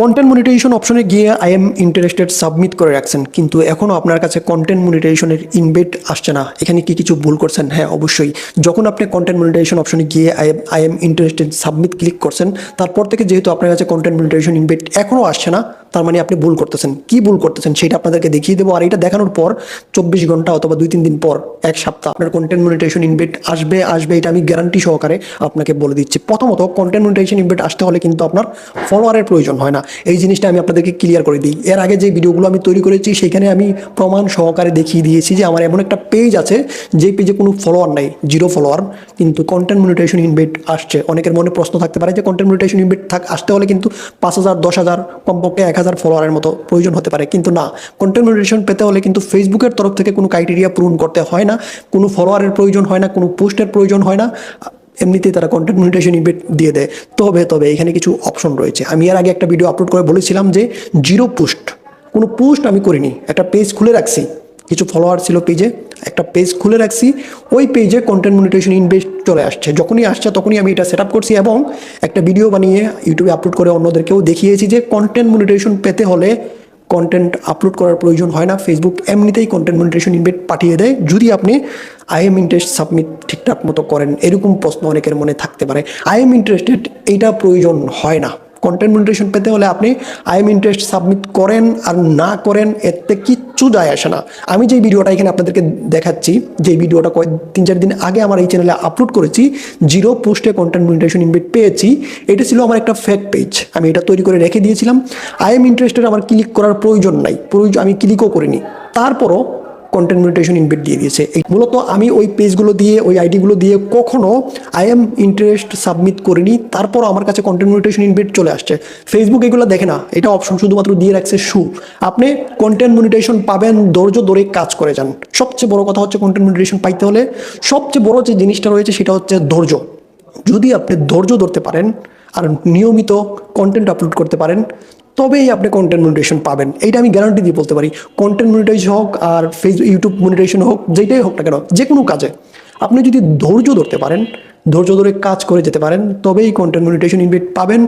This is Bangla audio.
কন্টেন্ট মনিটাইজেশন অপশনে গিয়ে আই এম ইন্টারেস্টেড সাবমিট করে রাখছেন, কিন্তু এখনও আপনার কাছে কন্টেন্ট মনিটাইজেশনের ইনভেট আসছে না। এখানে কি কিছু ভুল করছেন? হ্যাঁ অবশ্যই। যখন আপনি কন্টেন্ট মনিটাইজেশন অপশনে গিয়ে I'm I'm interested submit click করছেন, তারপর থেকে যেহেতু আপনার কাছে কন্টেন্ট মনিটাইজেশন ইনভেট এখনও আসছে না তার মানে আপনি ভুল করতেছেন। কি ভুল করতেছেন সেটা আপনাদেরকে দেখিয়ে দেবো। আর এটা দেখানোর পর চব্বিশ ঘণ্টা অথবা দুই, তিন দিন পর, এক সপ্তাহ আপনার কন্টেন্ট মনিটাইজেশন ইনভেট আসবে আসবে, এটা আমি গ্যারান্টি সহকারে আপনাকে বলে দিচ্ছি। প্রথমত কন্টেন্ট মনিটাইজেশন ইনভেট আসতে হলে কিন্তু আপনার ফলোয়ারের প্রয়োজন হয় না। এই জিনিসটা আমি আপনাদেরকে ক্লিয়ার করে দিই। এর আগে যে ভিডিওগুলো আমি তৈরি করেছি, সেখানে আমি প্রমাণ সহকারে দেখিয়ে দিয়েছি যে আমার এমন একটা পেজ আছে, যে পেজে কোনো ফলোয়ার নাই জিরো ফলোয়ার কিন্তু কন্টেন্ট মনিটাইজেশন ইনভেট আসছে। অনেকের মনে প্রশ্ন থাকতে পারে যে কন্টেন্ট মনিটাইজেশন ইনভেট থাক আসতে হলে কিন্তু পাঁচ হাজার, দশ হাজার, কমপক্ষে এক হাজার ফলোয়ারের মতো প্রয়োজন হতে পারে। কিন্তু না কন্টেন্ট মনিটাইজেশন পেতে হলে কিন্তু ফেসবুকের তরফ থেকে কোনো ক্রাইটেরিয়া পূরণ করতে হয় না, কোনো ফলোয়ারের প্রয়োজন হয় না, কোনো পোস্টের প্রয়োজন হয় না, এমনিতেই তারা কন্টেন্ট মনিটাইজেশন ইনভেট দিয়ে দেয়। তবে তবে এখানে কিছু অপশন রয়েছে। আমি এর আগে একটা ভিডিও আপলোড করে বলেছিলাম যে জিরো পোস্ট কোনো পোস্ট আমি করিনি, একটা পেজ খুলে রাখছি। কিছু ফলোয়ার ছিল পেজে একটা পেজ খুলে রাখছি, ওই পেজে কন্টেন্ট মনিটেশন ইনভেস্ট চলে আসছে। যখনই আসছে তখনই আমি এটা সেট করছি এবং একটা ভিডিও বানিয়ে ইউটিউবে আপলোড করে অন্যদেরকেও দেখিয়েছি যে কন্টেন্ট মনিটেশন পেতে হলে কন্টেন্ট আপলোড করার প্রয়োজন হয় না। ফেসবুক এমনিতেই কন্টেন্ট মনিটেশন ইনভেট পাঠিয়ে দেয়। যদি আপনি আই এম ইন্টারেস্ট সাবমিট ঠিকঠাক মতো করেন, এরকম প্রশ্ন অনেকের মনে থাকতে পারে। আই এম ইন্টারেস্টেড এইটা প্রয়োজন হয় না। কন্টেন্ট মনিটাইজেশন পেতে হলে আপনি আই এম ইন্টারেস্ট সাবমিট করেন আর না করেন এতে কিচ্ছু যায় আসে না। আমি যেই ভিডিওটা এখানে আপনাদেরকে দেখাচ্ছি, যে ভিডিওটা কয়েক তিন চার দিন আগে আমার এই চ্যানেলে আপলোড করেছি জিরো পোস্টে কন্টেন্ট মনিটাইজেশন ইনভেট পেয়েছি, এটা ছিল আমার একটা ফেক পেজ আমি এটা তৈরি করে রেখে দিয়েছিলাম। আই এম আমার ক্লিক করার প্রয়োজন নাই। প্রয়োজন আমি ক্লিকও করিনি। তারপরও কন্টেন্ট মনিটাইজেশন ইনভেট দিয়ে দিয়েছে। মূলত আমি ওই পেজগুলো দিয়ে, ওই আইডিগুলো দিয়ে কখনো আই এম ইন্টারেস্ট সাবমিট করিনি তারপর আমার কাছে কন্টেন্ট মনিটাইজেশন ইনভেট চলে আসছে। ফেসবুক এগুলো দেখে না, এটা অপশন শুধুমাত্র দিয়ে রাখছে শু আপনি কন্টেন্ট মনিটাইজেশন পাবেন, ধৈর্য ধরে কাজ করে যান। সবচেয়ে বড় কথা হচ্ছে কন্টেন্ট মনিটাইজেশন পাইতে হলে সবচেয়ে বড় যে জিনিসটা রয়েছে সেটা হচ্ছে ধৈর্য। যদি আপনি ধৈর্য ধরতে পারেন, আর নিয়মিত কন্টেন্ট আপলোড করতে পারেন তবেই আপনি কন্টেন্ট মনিটাইজেশন পাবেন। এইটা আমি গ্যারান্টি দিয়ে বলতে পারি। কন্টেন্ট মনিটাইজ হোক আর ফেসবুক ইউটিউব মনিটাইজেশন হোক যেটাই হোক না কেন যে কোনো কাজে। আপনি যদি ধৈর্য ধরতে পারেন, ধৈর্য ধরে কাজ করে যেতে পারেন, তবেই কন্টেন্ট মনিটাইজেশন ইনভেট পাবেন।